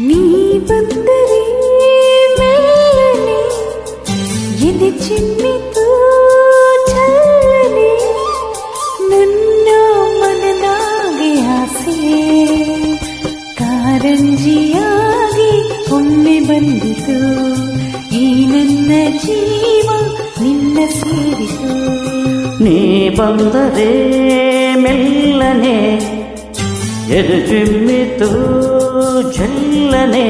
நீ வந்தரே மேலனே எதி சின்னி தூச்சலனே நுண்ண மனதாகி ஆசೆ ಕಾರಂಜಿಯಾಗಿ ಒಮ್ಮೆ ಬಂದಿತು ಈ ನನ್ನ ಜೀವ ನಿನ್ನ ಸೇರಿತು ನೀ ಬಂದರೆ ಮೆಲ್ಲನೆ ಎದು ಚಿಮ್ಮಿತು ಜಲ್ಲನೆ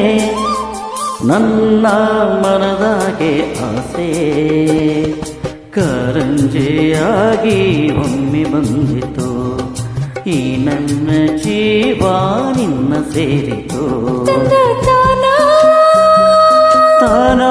ನನ್ನ ಮನದಾಗೆ ಆಸೆ. ಕರಂಜೆಯಾಗಿ ಒಮ್ಮೆ ಬಂದಿತು. ಈ ನನ್ನ ಜೀವ ನಿನ್ನ ಸೇರಿತು. ತಾನ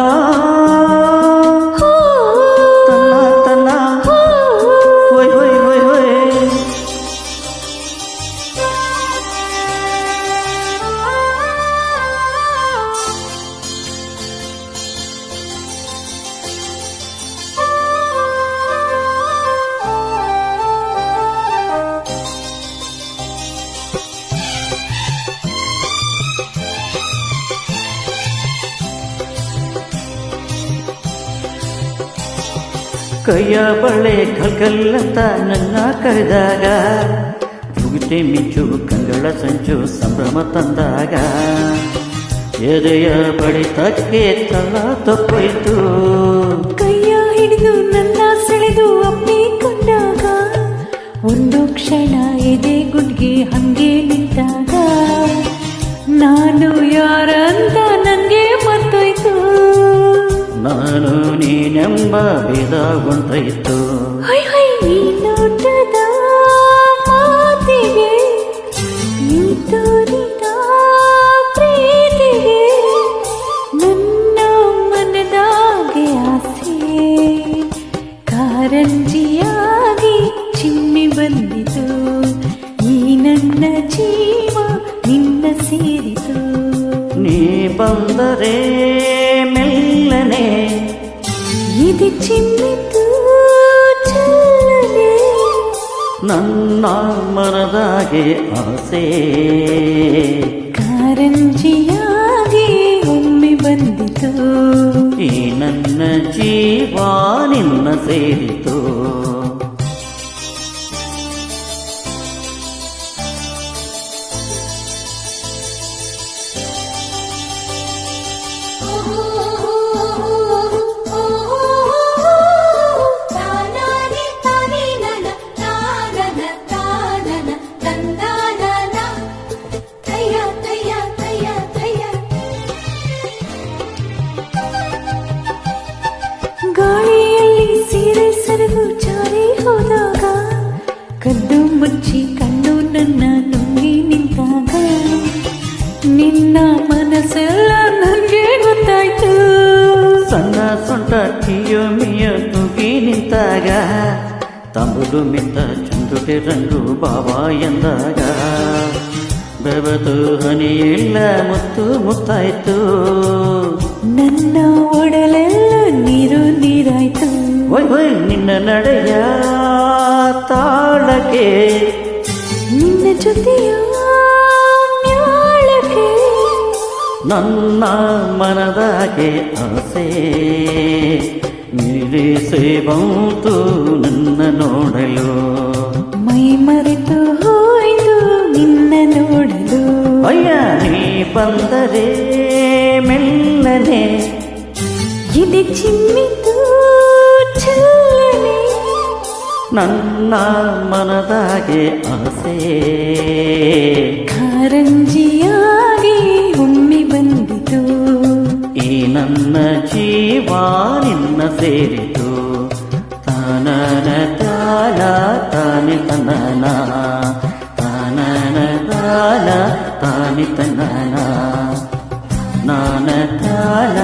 ಕೈಯ ಬಳೆ ಕಲ್ಕಲ್ಲಂತ ನನ್ನ ಕರೆದಾಗ, ಮುಗಿತೆ ಮಿಂಚು ಕಂಗಳ ಸಂಚು ಸಂಭ್ರಮ ತಂದಾಗ. ಎದೆಯ ಬಡಿತಕ್ಕೆ ತಲ ತಪ್ಪೋಯ್ತು. ಕೈಯ ಹಿಡಿದು ನನ್ನ ಸೆಳೆದು ಅಪ್ಪಿಕೊಂಡಾಗ ಒಂದು ಕ್ಷಣ ಎದೆ ಗುಡ್ಗೆ ಹಂಗೆ ನಿಂತಾಗ. ನಾನು ಯಾರಂತ ನಾನು ನೀನೆಂಬ ಭೇದ ಉಂಟಾಯಿತು ಹೈ ಹೈ ಈ ನೋಟದ ಮಾತಿಗೆ ತೋರಿದ ಪ್ರೀತಿಗೆ ನನ್ನ ಮನದಾಗೆ ಆಸೆ. ಕಾರಂಜಿಯಾಗಿ ಚಿಮ್ಮಿ ಬಂದಿತು. ಈ ನನ್ನ ಜೀವ ನಿನ್ನ ಸೇರಿತು. ನೀ ಬಂದರೆ ಇದು ಚಿಮ್ಮಿತು ಚಲ್ಲನೆ ನನ್ನ ಮನದಾಗೆ ಆಸೆ ಕಾರಂಜಿಯಾಗಿ ಒಮ್ಮೆ ಬಂದಿತು ಈ ನನ್ನ ಜೀವ ನಿನ್ನ ಸೇರಿತು ಕದ್ದು ಮುಚ್ಚಿ ಕಣ್ಣು ನನ್ನ ನುಂಗಿ ನಿಂತಾಗ ನಿನ್ನ ಮನಸ್ಸೆಲ್ಲ ನನಗೆ ಗೊತ್ತಾಯ್ತು. ಸಣ್ಣ ಸೊಂಟ ಕಿಯೋ ಮಿಯೋ ನುಗ್ಗಿ ನಿಂತಾಗ ತಂಬುದು ಮಿತ್ತ ಚಂದುಟೆ ರಂಗು ಬಾಬಾ ಎಂದಾಗ. ಬೆವತು ಹನಿಯಿಲ್ಲ ಮುತ್ತು ಮುತ್ತಾಯ್ತು. ನನ್ನ ಒಡಲೆಲ್ಲ ನೀರು ನೀರಾಯ್ತು. ನಿನ್ನ ನಡೆಯ ತಾಳಕ್ಕೆ. ನಿನ್ನ ಜೊತೆಯ ನನ್ನ ಮನದಾಗೆ ಆಸೆ. ನಿರೀಸೆ ಬಂತು ನನ್ನ ನೋಡಲು. ಮೈ ಮರೆತು ಹೋಯ್ತು ನಿನ್ನ ನೋಡಲು. ಅಯ್ಯ ನೀ ಬಂದರೆ ಮೆಲ್ಲನೆ. ಇದೆ ಚಿಮ್ಮಿತು ನನ್ನ ಮನದಾಗೆ ಆಸೆ ಕಾರಂಜಿಯಾಗಿ ಒಮ್ಮೆ ಬಂದಿತು. ಈ ನನ್ನ ಜೀವ ನಿನ್ನ ಸೇರಿತು. ತಾನನ ತಾಲ ತಾನಿ ತನನ ತಾನನ ತಾಲ ತಾನಿ ತನನ ನಾನ ತಾಲ